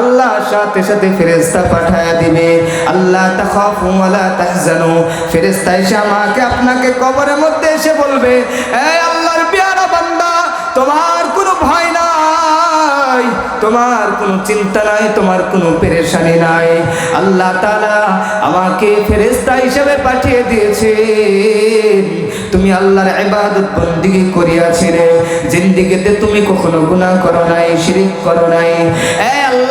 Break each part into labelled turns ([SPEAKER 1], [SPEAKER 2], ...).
[SPEAKER 1] আল্লাহ সাথে সাথে ফেরেস্তা পাঠায় দিবে। আল্লাহ তাখাফু ওয়ালা তাহজানু। ফেরেস্তা এসে আমাকে আপনাকে কবরের মধ্যে এসে বলবে, এই আল্লাহর পেয়ারা বান্দা, তোমার কোনো ভয় নাই, তোমার কোনো চিন্তা নাই, তোমার কোনো পেরেশানি নাই। আল্লাহ তাআলা আমাকে ফেরেশতা হিসেবে পাঠিয়ে দিয়েছে তুমি আল্লাহর ইবাদত বন্দিগি করিয়াছিলে। জিন্দিগিতে তুমি কখনো গুনাহ করো নাই, শিরিক করো নাই। এ আল্লাহর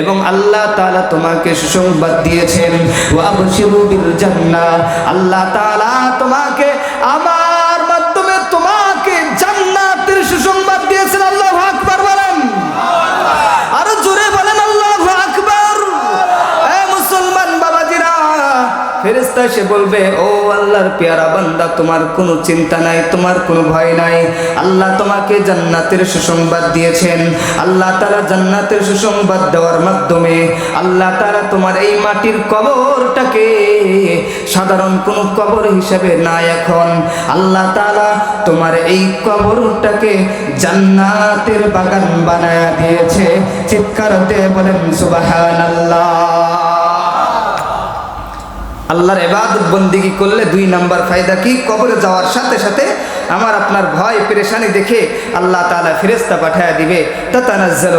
[SPEAKER 1] এবং আল্লাহ তালা তোমাকে সুসংবাদ দিয়েছেন আল্লাহ তালা তোমাকে আমার ফেরেস্তা এসে বলবে, ও আল্লাহর পেয়ারা বান্দা, তোমার কোনো চিন্তা নাই, তোমার কোনো ভয় নাই। আল্লাহ তোমাকে জান্নাতের সুসংবাদ দিয়েছেন। আল্লাহ তারা জান্নাতের সুসংবাদ দেওয়ার মাধ্যমে আল্লাহ তারা তোমার এই মাটির কবরটাকে সাধারণ কোনো কবর হিসেবে না এখন। আল্লাহ তারা তোমার এই কবরটাকে জান্নাতের বাগান বানায় দিয়েছে। চিৎকার দিয়ে বলেন, সুবহানাল্লাহ। আল্লাহর এবাদত বন্দিগি করলে দুই নাম্বার ফায়দা কি? কবরে যাওয়ার সাথে সাথে আমার আপনার ভয়, পেরেশানি দেখে আল্লাহ তালা ফেরেশতা পাঠায় দিবে। তাতানাজ্জালু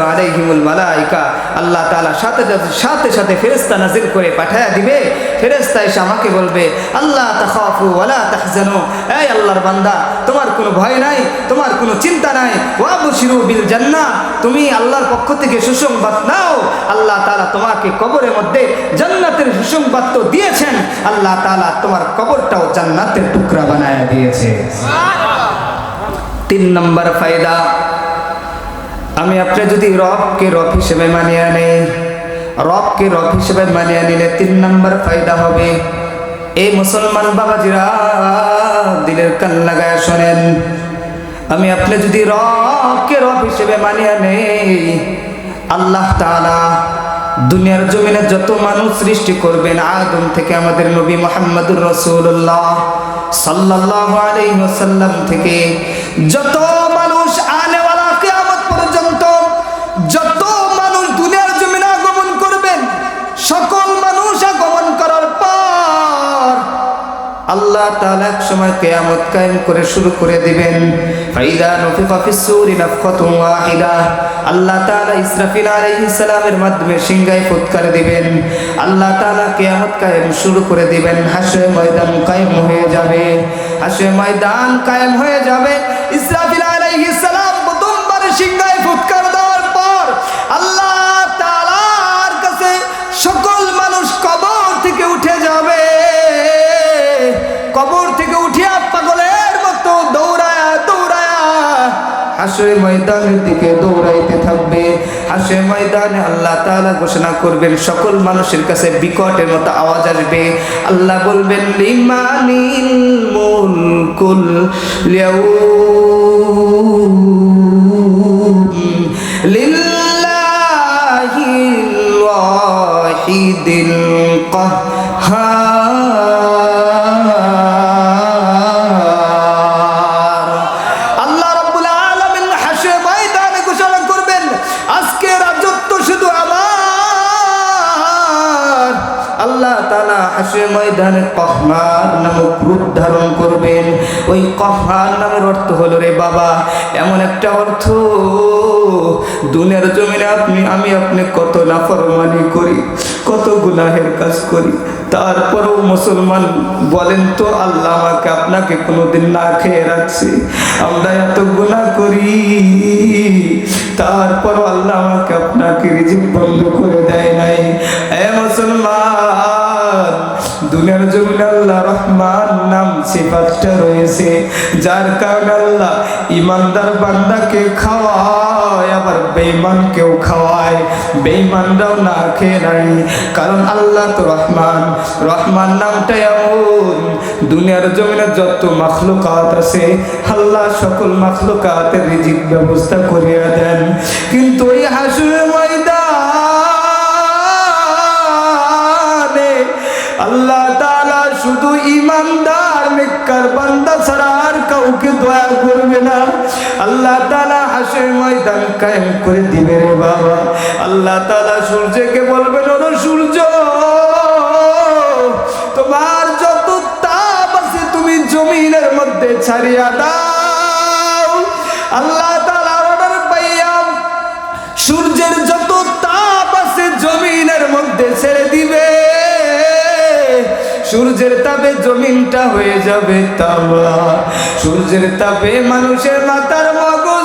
[SPEAKER 1] মালাইকা। আল্লাহ তাআলা সাথে সাথে সাথে ফেরেস্তা নাজিল করে পাঠায় দিবে। ফেরেশতা এসে আমাকে বলবে, আল্লাহ তাখাফু ওয়ালা তাহজানু। এই আল্লাহর বান্দা, তোমার কোনো ভয় নাই, তোমার কোনো চিন্তা নাই। ওয়াবশিরু বিল জান্নাহ তুমি আল্লাহর পক্ষ থেকে সুসংবাদ নাও। আল্লাহ তালা তোমাকে কবরের মধ্যে জান্নাতের সুসংবাদ তো দিয়েছেন। আল্লাহ তালা তোমার কবরটাও জান্নাতের টুকরা বানায় দিয়েছে। তিন নম্বর ফায়দা। আমি আপনি যদি রবকে রব হিসেবে মানিয়ে নেই রবকে রব হিসেবে মানিয়ে নিলে তিন নম্বর ফায়দা হবে। এই মুসলমান বাবাজিরা, দিলের কান লাগায় শোনেন, আমি আপনি যদি রবকে রব হিসেবে মানিয়ে নেই, আল্লাহ তাআলা দুনিয়ার জমিনে যত মানুষ সৃষ্টি করবেন, আদম থেকে আমাদের নবী মোহাম্মদুর রসুল্লাহ আলাইহি ওয়াসাল্লাম থেকে যত মানুষ আনেওয়ালা কিয়ামত পর্যন্ত, যত মানুষ দুনিয়ার জমিনে আগমন করবেন সকল মানুষ আগমন করার পর আল্লাহ তাআলা এক সময় কিয়ামত কায়েম করে শুরু করে দিবেন। মাধ্যমে দিবেন। কায়েম শুরু করে দিবেন। হাসরে ময়দান কায়েম হয়ে যাবে। হাসরে ময়দান কায়েম হয়ে যাবে। ইসরাফিল আলাইহিস সালাম প্রথমবার সিংহায় হাসরে ময়দানের দিকে দৌড়াইতে থাকবে। হাসরে ময়দানে আল্লাহ তাআলা ঘোষণা করবেন, সকল মানুষের কাছে বিকটের মতো আওয়াজ আসবে। আল্লাহ বলবেন, লিমানিল মুলকুল লিল্লাহিল ওয়াহিদিল কাহ্হার। হাসরে ময়দানে কহমার নামক রূপ ধারণ করবেন। ওই কহমার নামের অর্থ হলো, রে বাবা, এমন একটা অর্থ। দুনিয়ার জমিনে আপনি, আমি আপনি কত নাফরমানি করি, কত গুনাহের কাজ করি। তারপরেও মুসলমান বলেন তো, আল্লাহ আমাকে, আপনাকে কোনোদিন না খেয়ে রাখছে। আমরা এত গুনাহ করি। তারপরও আল্লাহ আমাকে আপনাকে রিজিক বন্ধ করে দেয় নাই। এ মুসলমান দুনিয়ার জমিনে আল্লাহ রহমান নাম, সিফাতটা রয়েছে। যার কারণে আল্লাহ ইমানদার বান্দাকে খাওয়ায়, আবার বেঈমানকেও খাওয়ায়। বেঈমানরাও না খেয়ে নাই, কারণ আল্লাহ তো রহমান। রহমান নামটা এমন, দুনিয়ার জমিনে যত মাখলুকাত আছে, আল্লাহ সকল মাখলুকাতের রিজিক ব্যবস্থা করিয়া দেন। কিন্তু এই হাসুরে হাসে ময়দান কায়েম করে দিবে রে বাবা। আল্লাহ তালা সূর্যকে বলবেন ওর সূর্য, তোমার যত তাপ আছে তুমি জমিনের মধ্যে ছাড়িয়া দাও। আল্লাহ তালা অর্ডার পাইয়া সূর্যের যত তাপ আছে জমিনের মধ্যে ছেড়ে দিবে। সূর্যের তাপে জমিনটা হয়ে যাবে তাওয়া। সূর্যের তাপে মানুষের মাথার মগজ